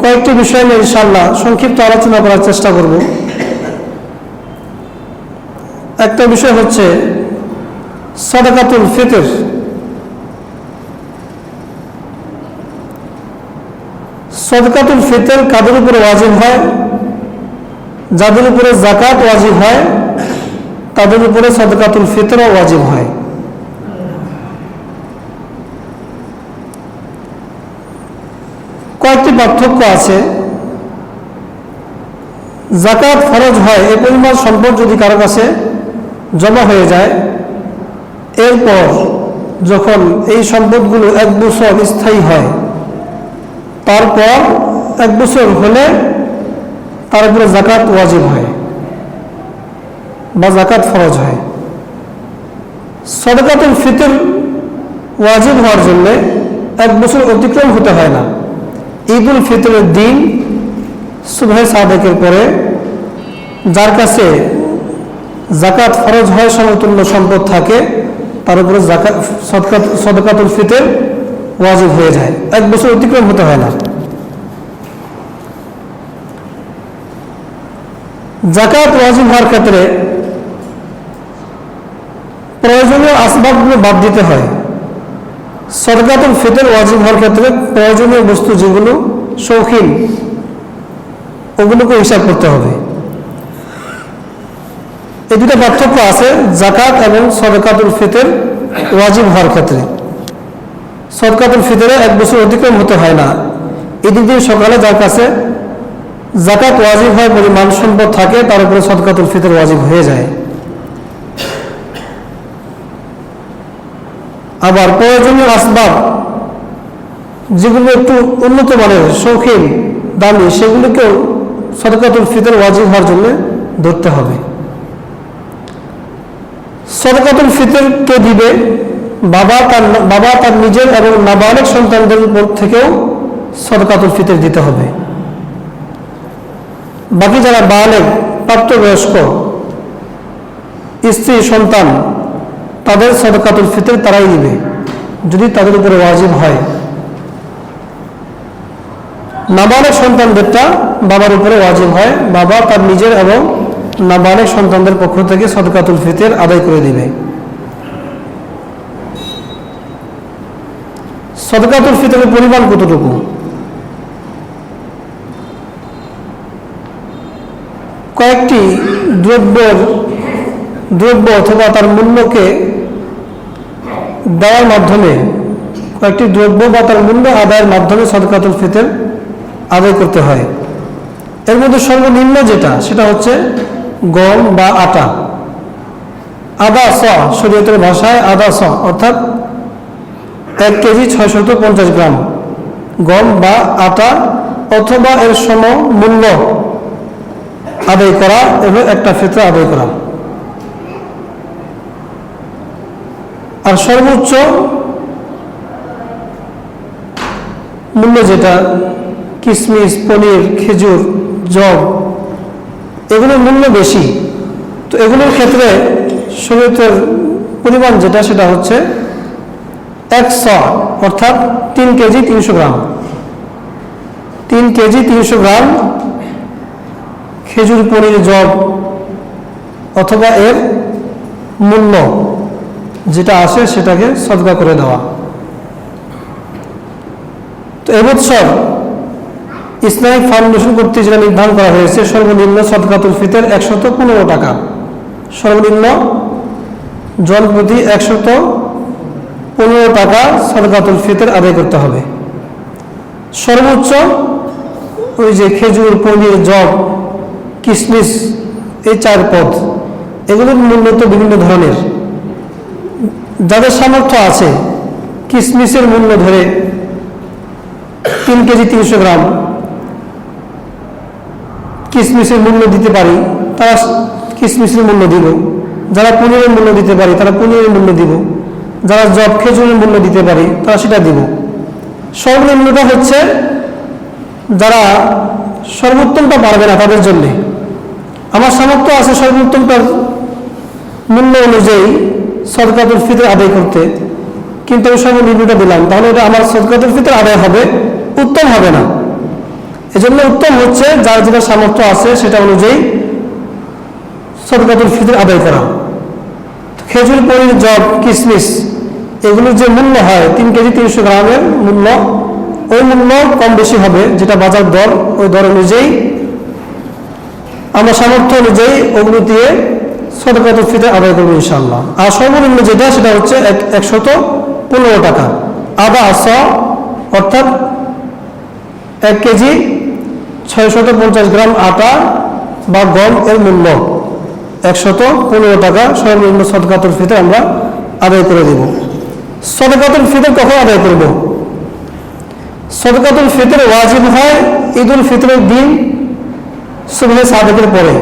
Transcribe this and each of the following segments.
কয়েকটি বিষয় নিয়ে ইনশাল্লাহ সংক্ষিপ্ত আলোচনা করার চেষ্টা করব। একটা বিষয় হচ্ছে সদাকাতুল ফিতর। সদকাতুল ফিতর কাদের উপরে ওয়াজিব হয়? যাদের উপরে জাকাত ওয়াজিব হয়, তাদের উপরে সদকাতুল ফিতরও ওয়াজিব হয়। কয়েকটি পার্থক্য আছে। জাকাত ফরজ হয়, এ পরিমাণ সম্পদ যদি কারও কাছে জমা হয়ে যায়, এরপর যখন এই সম্পদগুলো এক বছর স্থায়ী হয়, তারপর এক বছর হলে তার উপরে জাকাত ওয়াজিব হয় বা জাকাত ফরজ হয়। সদকাতুল ফিতর ওয়াজিব হওয়ার জন্য এক বছর অতিক্রম হতে হয় না। ঈদ উল ফিতরের দিন সুবহ সাদেকের পরে, যার কাছে জাকাত ফরজ হয় সমতুল্য সম্পদ থাকে, তার উপরে জাকাত সদকাত সদকাতুল ফিতর ওয়াজিব হয়ে যায়। এক বছর অতিক্রম হতে হয় না। জাকাত ওয়াজিব হওয়ার ক্ষেত্রে প্রয়োজনীয় আসবাবগুলো বাদ দিতে হয়। সদকাতুল ফিতর ওয়াজিব হওয়ার ক্ষেত্রে প্রয়োজনীয় বস্তু যেগুলো শৌখিন, ওগুলোকে হিসাব করতে হবে। এই দুটো পার্থক্য আছে জাকাত এবং সদকাতুল ফিতর ওয়াজিব হওয়ার ক্ষেত্রে। সদকাতুল ফিতরে এক বছর অতিক্রম হতে হয় না। এদিক দিন সকালে যার কাছে জাকাত ওয়াজিব হয় পরিমাণ সম্পদ থাকে, তার উপরে সদকাতুল ফিতর ওয়াজিব হয়ে যায়। আবার প্রয়োজনীয় আসবাব, যেগুলো একটু উন্নত মানের, শৌখিন, দামি, সেগুলোকেও সদকাতুল ফিতর ওয়াজিব হওয়ার জন্য ধরতে হবে। সদকাতুল ফিতর কে দিবে বাবা তার বাবা তার নিজের এবং নাবালিক সন্তানদের উপর থেকেও সদকাতুল ফিতর দিতে হবে। বাকি যারা বালেক, প্রাপ্তবয়স্ক, স্ত্রী, সন্তান তাদের সদকাতুল ফিতর তারাই দিবে যদি তাদের উপরে ওয়াজিব হয়। নাবালক সন্তানদেরটা বাবার উপরে ওয়াজিব হয়। বাবা তার নিজের এবং নাবালক সন্তানদের পক্ষ থেকে সদকাতুল ফিতর আদায় করে দিবে। সদকাতুল ফিতরের পরিমাণ কতটুকু? কয়েকটি দ্রব্যের, দ্রব্য অথবা তার মূল্যকে দেওয়ার মাধ্যমে কয়েকটি দ্রব্য বা তার মূল্য আদায়ের মাধ্যমে সদকাতুল ফিতর আদায় করতে হয়। এর মধ্যে সর্বনিম্ন যেটা, সেটা হচ্ছে গম বা আটা। আদা, স, শরীয়তের ভাষায় আদা, স, অর্থাৎ এক কেজি ছয়শত পঞ্চাশ গ্রাম গম বা আটা অথবা এর সম মূল্য আদায় করা এবং একটা ফিতরা আদায় করা। আর সর্বোচ্চ মূল্য যেটা কিশমিশ পনির, খেজুর, জব, এগুলোর মূল্য বেশি। তো এগুলোর ক্ষেত্রে শরীয়তের পরিমাণ যেটা, সেটা হচ্ছে একশো, অর্থাৎ তিন কেজি তিনশো গ্রাম। তিন কেজি তিনশো গ্রাম খেজুর, পনির, জব অথবা এর মূল্য। যেটা আসে সেটাকে সদকা করে দেওয়া। তো এবছর ইসলামিক ফাউন্ডেশন কর্তৃক যেটা নির্ধারণ করা হয়েছে, সর্বনিম্ন সদকাতুল ফিতর একশত পনেরো টাকা। সর্বনিম্ন জন প্রতি একশত পনেরো টাকা সদকাতুল ফিতর আদায় করতে হবে। সর্বোচ্চ ওই যে খেজুর, পনির জব কিশমিশ এই চার পদ, এগুলোর মূল্য তো বিভিন্ন ধরনের। যাদের সামর্থ্য আছে কিশমিশের মূল্য ধরে তিন কেজি তিনশো গ্রাম কিশমিশের মূল্য দিতে পারি, তারা কিশমিশের মূল্য দিব। যারা পনিরের মূল্য দিতে পারি, তারা পনিরের মূল্য দিব। যারা জব খেজুরের মূল্য দিতে পারি, তারা সেটা দিব। সর্বনিম্নটা হচ্ছে যারা সর্বোত্তমটা পারবে না তাদের জন্যে। আমার সামর্থ্য আছে সর্বোত্তমটার মূল্য অনুযায়ী সদকাতুল ফিতর আদায় করতে। কিন্তু ওই আমি সর্বনিম্নটা দিলাম। তাহলে এটা আমার সদকাতুল ফিতর আদায় হবে, উত্তম হবে না। এজন্য উত্তম হচ্ছে যার যেটা সামর্থ্য আছে সেটা অনুযায়ী সদকাতুল ফিতর আদায় করা। খেজুর, পনির জব কিশমিশ এগুলোর যে মূল্য হয়, তিন কেজি তিনশো গ্রামের মূল্য, ওই মূল্য কম বেশি হবে, যেটা বাজার দর, ওই দর অনুযায়ী, আমরা সামর্থ্য অনুযায়ী ওগুলো দিয়ে সদকাতুল ফিতে আদায় করব ইনশাল্লাহ আর সর্বনিম্ন যেটা, সেটা হচ্ছে এক একশত পনেরো টাকা। আদা স অর্থাৎ এক কেজি ছয়শত পঞ্চাশ গ্রাম আটা বা গম এর মূল্য। একশত পনেরো টাকা সর্বনিম্ন সদকাতুল ফিতে আমরা আদায় করে দেব। সদকাতুল ফিতর কখন আদায় করব? সদকাতুল ফিতর ওয়াজিব হয় ঈদুল ফিতরের দিন সুবহে সাদেকের পরে।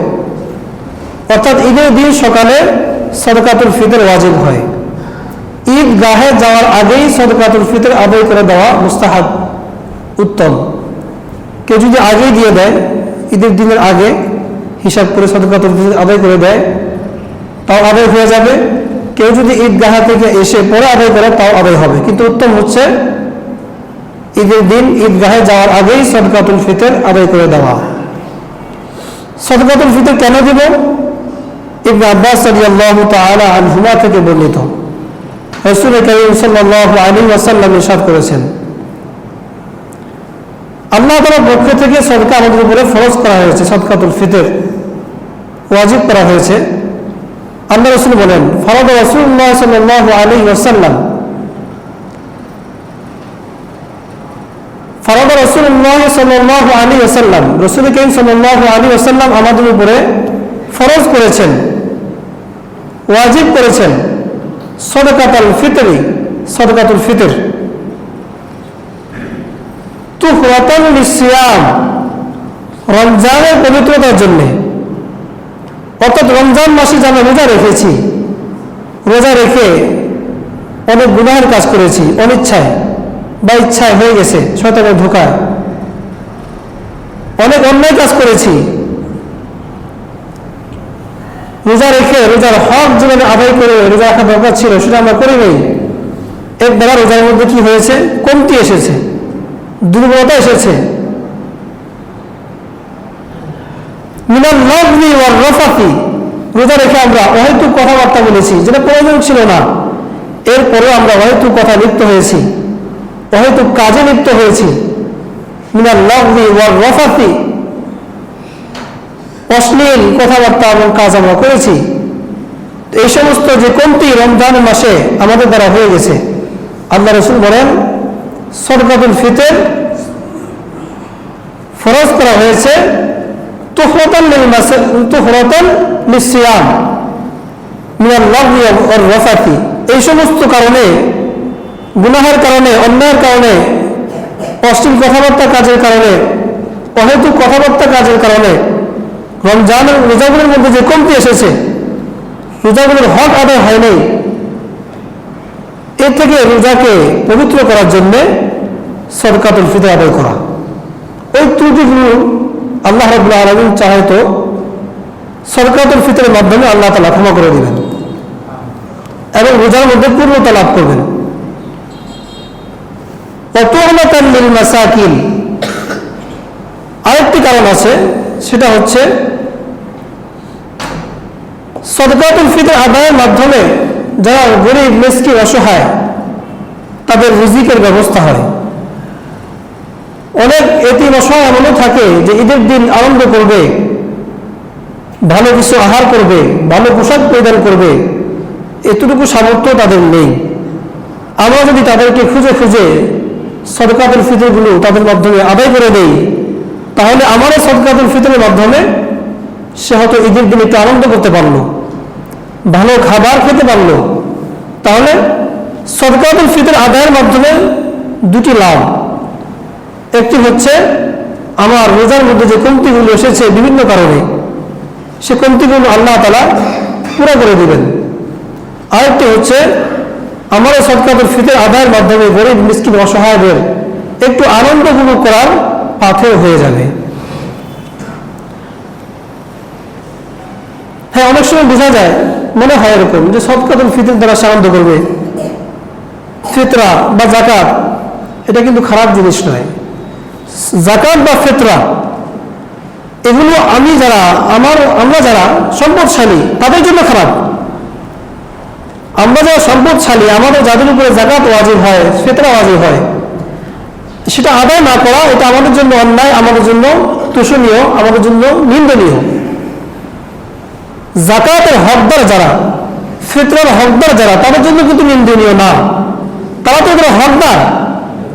অর্থাৎ ঈদের দিন সকালে সদকাতুল ফিতর ওয়াজিব হয়। ঈদ গাহে যাওয়ার আগেই সদকাতুল ফিতর আদায় করে দেওয়া মুস্তাহাব উত্তম। কেউ যদি আগেই দিয়ে দেয়, ঈদের দিনের আগে হিসাব করে সদকাতুল ফিতর আদায় করে দেয়, তাও আদায় হয়ে যাবে। কেউ যদি ঈদগাহা থেকে এসে পরে আদায় করে, তাও আদায় হবে। কিন্তু উত্তম হচ্ছে ঈদের দিন ঈদগাহে যাওয়ার আগেই সদকাতুল ফিতর আদায় করে দেওয়া। সদকাতুল ফিতর কেন দিব? ইবনে আব্বাস রাদিয়াল্লাহু তাআলা আনহুমা থেকে বর্ণিত। রাসূল করিম সাল্লাল্লাহু আলাইহি ওয়াসাল্লাম ইরশাদ করেছেন। আল্লাহ তাআলার পক্ষ থেকে সদকা আমাদের উপরে ফরজ করা হয়েছে, সদকাতুল ফিতর ওয়াজিব করা হয়েছে। আল্লাহ রসুল বলেন, ফরদ রাসূলুল্লাহ সাল্লাল্লাহু আলাইহি ওয়াসাল্লাম। ফরদ রসুল্লাহ সাল্লাল্লাহু আলাইহি ওয়াসাল্লাম, রসুল করিম সাল্লাল্লাহু আলাইহি ওয়াসাল্লাম আমাদের উপরে ফরজ করেছেন। ওয়াজিব করেছেন সদকাতুল ফিতরি, সদকাতুল ফিতর। তুহরাতান লিসিয়াম রমজানের পবিত্রতার জন্য। অর্থাৎ রমজান মাসে আমরা রোজা রেখেছি, রোজা রেখে অনেক গুনাহের কাজ করেছি, অনিচ্ছায় বা ইচ্ছায় হয়ে গেছে, শয়তানের ধোকায়। অনেক অন্যায় কাজ করেছি রোজা রেখে রোজার হক জীবনে আদায় করে রোজা রাখা দরকার ছিল, সেটা আমরা করি নেই। এর দ্বারা রোজার মধ্যে কি হয়েছে? কমতি এসেছে। দুর্বলতা এসেছে। রোজা রেখে আমরা অহেতুক কথাবার্তা বলেছি, যেটা প্রয়োজন ছিল না। এরপরে আমরা অহেতুক কথা লিপ্ত হয়েছি। অহেতুক কাজে লিপ্ত হয়েছি। মিনাল লগনি ওয়ার রফাতি। অশ্লীল কথাবার্তা এবং কাজ আমরা করেছি। এই সমস্ত যে কমতি রমজান মাসে আমাদের দ্বারা হয়ে গেছে, আল্লাহ রসুল বলেন সরকাতুল ফিতের ফরজ করা হয়েছে ওয়ার রাফাতি এই সমস্ত কারণে, গুনাহের কারণে, অন্যায়ের কারণে, অশ্লীল কথাবার্তা কাজের কারণে, অহেতুক কথাবার্তা কাজের কারণে রমজানের রোজাগুলোর মধ্যে যে কমতি এসেছে, রোজাগুলোর হক আদায় হয় নাই। এর থেকে রোজাকে পবিত্র করার জন্যে সদকাতুল ফিতে আদায় করা। ওই ত্রুটিগুলো আল্লাহ রবুল্লা আলমিন চাহে তো সদকাতুল ফিতরের মাধ্যমে আল্লাহ তালা ক্ষমা করে দেবেন এবং রোজার মধ্যে পূর্ণতা লাভ করবেন। মাসাকিল আরেকটি কারণ আছে, সেটা হচ্ছে সদকাতুল ফিতর আদায়ের মাধ্যমে যারা গরিব মেসকি অসহায়, তাদের রিজিকের ব্যবস্থা হয়। অনেক এটি অসহায় এমনও থাকে যে ঈদের দিন আনন্দ করবে, ভালো কিছু আহার করবে, ভালো পোশাক পরিধান করবে, এতটুকু সামর্থ্য তাদের নেই। আমরা যদি তাদেরকে খুঁজে খুঁজে সদকাতুল ফিতরগুলো তাদের মাধ্যমে আদায় করে দেই, তাহলে আমারও সদকাতুল ফিতরের মাধ্যমে সে হয়তো ঈদের দিন একটু আনন্দ করতে পারল, ভালো খাবার খেতে পারল, তাহলে সদকাতুল ফিতর আদায়ের মাধ্যমে দুটি লাভ। একটি হচ্ছে, আমার রোজার মধ্যে যে কমতিগুলো এসেছে বিভিন্ন কারণে, সে কমতিগুলো আল্লাহ তালা পুরো করে দিবেন। আরেকটি হচ্ছে আমারও সদকাতুল ফিতর আদায়ের মাধ্যমে গরিব, মিসকিন, অসহায়দের একটু আনন্দ উপভোগ করার পাথেও হয়ে যাবে। হ্যাঁ অনেক সময় বোঝা যায়, মনে হয় এরকম যে সদকাতুল ফিতর দ্বারা সে করবে। ফিতরা বা জাকাত এটা কিন্তু খারাপ জিনিস নয়। জাকাত বা ফেতরা, এগুলো আমি যারা, আমার, আমরা যারা সম্পদশালী, তাদের জন্য খারাপ। আমরা যারা সম্পদশালী, আমাদের যাদের উপরে জাকাত ওয়াজিব হয়, ফেতরা ওয়াজিব হয়, সেটা আদায় না করা, এটা আমাদের জন্য অন্যায়, আমাদের জন্য তুষণীয়, আমাদের জন্য নিন্দনীয়। জাকাতের হকদার যারা, ফিতরার হকদার যারা, তাদের জন্য কিন্তু নিন্দনীয় না। তারা তো এগুলো হকদার।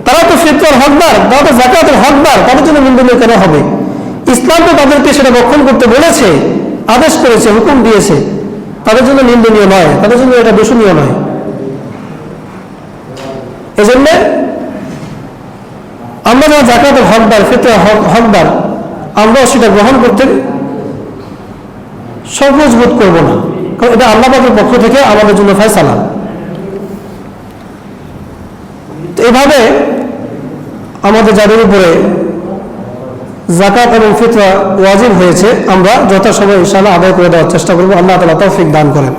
তারা তো ফিতরার হকদার, তারা তো জাকাতের হকদার, তাদের জন্য নিন্দনীয় কেন হবে? ইসলাম তো তাদেরকে সেটা রক্ষণ করতে বলেছে, আদেশ করেছে, হুকুম দিয়েছে। তাদের জন্য নিন্দনীয় নয়, তাদের জন্য এটা দূষণীয় নয়। এজন্য আমরা যারা জাকাতের হকদার, ফিতরার হক হকদার, আমরাও সেটা গ্রহণ করতে সহজ বোধ করব না। কারণ এটা আল্লাহবাদের পক্ষ থেকে আমাদের জন্য ফয়সালা। তো এভাবে আমাদের যাদের উপরে জাকাত এবং ফিতরা ওয়াজিব হয়েছে, আমরা যথাসময় ইনশাআল্লাহ আদায় করে দেওয়ার চেষ্টা করব। আল্লাহ তালা তৌফিক দান করেন।